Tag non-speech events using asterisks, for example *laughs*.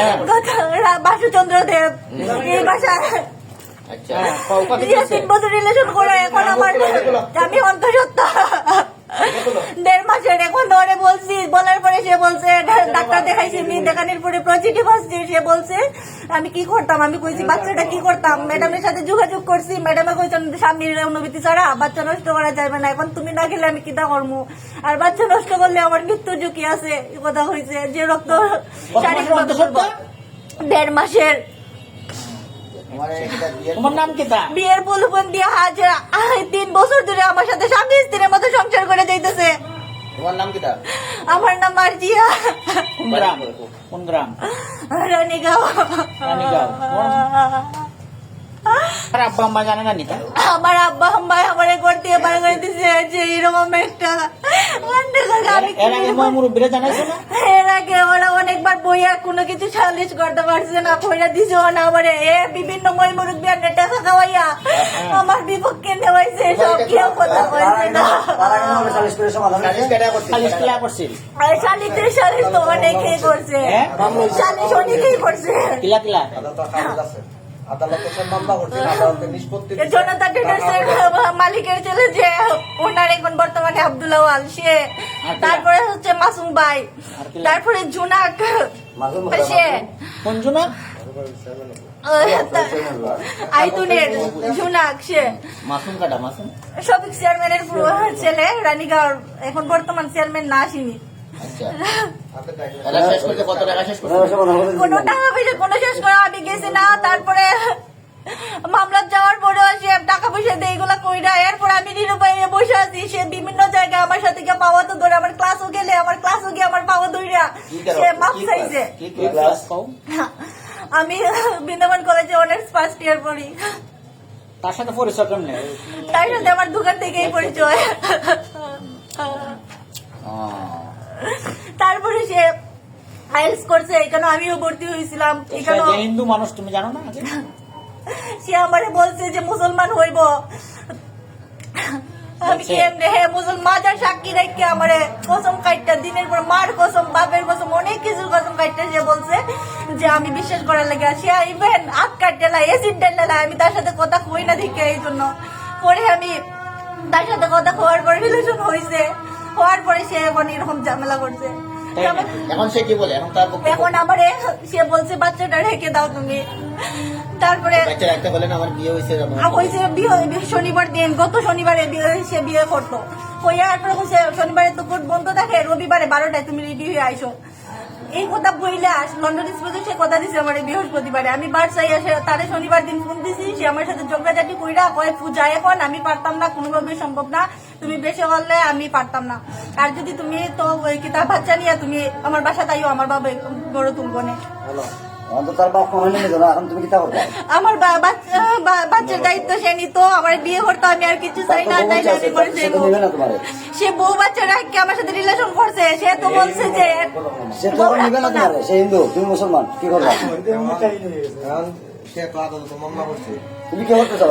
হ্যাঁ। বাসুচন্দ্র দেব এই বাসায় আচ্ছা হ্যাঁ? তিন বছর রিলেশন করে এখন আমার আমি অন্তঃসত্ত্বা দেড় মাসের এখন ধরে বলছি বলার পরে সে বলছে ডাক্তার দেখাইছি আমি দেখানোর পরে পজিটিভ আসছে সে বলছে আমি কি করতাম? আমি কইছি বাচ্চাটা কি করতাম? ম্যাডামের সাথে যোগাযোগ করছি। ম্যাডামে কইছেন স্বামীর অনুভূতি ছাড়া বাচ্চা নষ্ট করা যাবে না। এখন তুমি না গেলে আমি করব আর বাচ্চা নষ্ট করলে আমার মৃত্যু ঝুঁকি আছে। কথা হয়েছে যে রক্ত? দেড় মাসের। তোমার নাম কি বিয়ের প্রলোভন দিয়ে হাজার। তিন বছর ধরে আমার সাথে স্বামী স্ত্রীর মতো সংসার করে যাইতেছে। তোমার নাম কিটা? আমার নাম মার্জিয়া। কোন গ্রাম কোন গ্রাম রানীগাঁও। রানীগাঁও। আর আব্বা আম্মা জানে না নিতা আমার আব্বা আম্মা আমারে করতে পারে করে দিছে যে এরকম একটা এর আগে মুরব্বীরা জানাইছে না? এর আগে ওরা অনেকবার বইয়া কোনো কিছু সালিশ করতে পারছে না কইরা দিছে না আমারে এ বিভিন্ন মই মুরব্বী আর টাকা খাওয়াইয়া আমার বিপক্ষে নেওয়াইছে সব কেউ কথা না। সালিশ আর তো অনেকেই করছে। হ্যাঁ? অনেকেই করছে। কিলা কিলা? আদালতের মামলা করছে আদালতের নিষ্পত্তি এর জন্য মালিকের ছেলে যে ওনার এখন বর্তমানে আব্দুল্লাহ আল সে তারপরে হচ্ছে মাসুম ভাই। তারপরে জুনাক। সে কোন জনা আইতুনের জুনাক সে। মাসুম কাটা মাসুম? শফিক চেয়ারম্যানের ছেলে রানীগাঁওর এখন বর্তমান চেয়ারম্যান না আসেনি। আচ্ছা। তাহলে শেষ করতে কত টাকা শেষ করতে কোনো টাকা পয়সা কোনো শেষ করে আমি গেছি না তারপরে মামলা যাওয়ার পরে সে টাকা পয়সা দিয়ে এগুলা কইরা এরপর আমি নিরুপায় বসে আছি সে বিভিন্ন জায়গায় আমার সাথে গিয়ে পাওয়া তো ধরে আমার ক্লাসও গেলে আমার ক্লাসও গিয়ে আমার পাওয়া ধরিয়া সে মাপ চাইছে। আমি বৃন্দাবন কলেজে অনার্স ফার্স্ট ইয়ার পড়ি। তার সাথে পরিচয় কেমনে? তার সাথে আমার দোকান থেকেই পরিচয় তারপরে সে আইএলস করছে এখানে আমিও ভর্তি হয়েছিলাম এখানে যে হিন্দু মানুষ তুমি জানো না *laughs* সে আমারে বলছে যে মুসলমান হইব আমি বলছে? কেমনে হে মুসলমান সাক্ষী রেখে আমারে কসম কাইটটা দিনের পর মার কসম বাপের কসম অনেক কিছুর কসম কাইটটা সে বলছে যে আমি বিশ্বাস করার লাগে সে ইভেন আখ কাটতে এসিড আমি তার সাথে কথা কই না দেখে এই জন্য পরে আমি তার সাথে কথা হওয়ার পরে রিলেশন হয়েছে হওয়ার পরে সে এখন এরকম ঝামেলা করছে? এখন সে কি বলে? এখন তার এখন আমারে সে বলছে বাচ্চাটা রেখে দাও তুমি। তারপরে আমার বিয়ে হয়েছে বিয়ে শনিবার দিন গত শনিবারে বিয়ে- সে বিয়ে করতো। কইয়া তারপরে কইছে শনিবারে তো কোর্ট বন্ধ থাকে রবিবারে বারোটায় তুমি রেডি হয়ে আইসো। এই কথা বইলা লন্ডন এক্সপ্রেসে সে কথা দিছে আমার বৃহস্পতিবারে। আমি বারসাই আসে তারে শনিবার দিন ফোন দিছি সে আমার সাথে যোগাযোগ কইরা কয় পূজা এখন আমি পারতাম না কোনোভাবে সম্ভব না। তুমি বেশি করলে আমি পারতাম না। আর যদি তুমি তো ওই কিতাব বাচ্চা নিয়ে তুমি আমার বাসা তাইও আমার বাবা বড় তুলবো না আমার বাচ্চার দায়িত্ব সে নিত আমার বিয়ে করতো আমি আর কিছু চাই না তাই আমি করে সে দেবো। বউ বাচ্চা রাখকে আমার সাথে রিলেশন করছে সে তো বলছে যে সে তো এখন না তোমার সে হিন্দু তুমি মুসলমান কি করবে? সে তো আদালত মামলা করছে। তুমি কি করতে চাও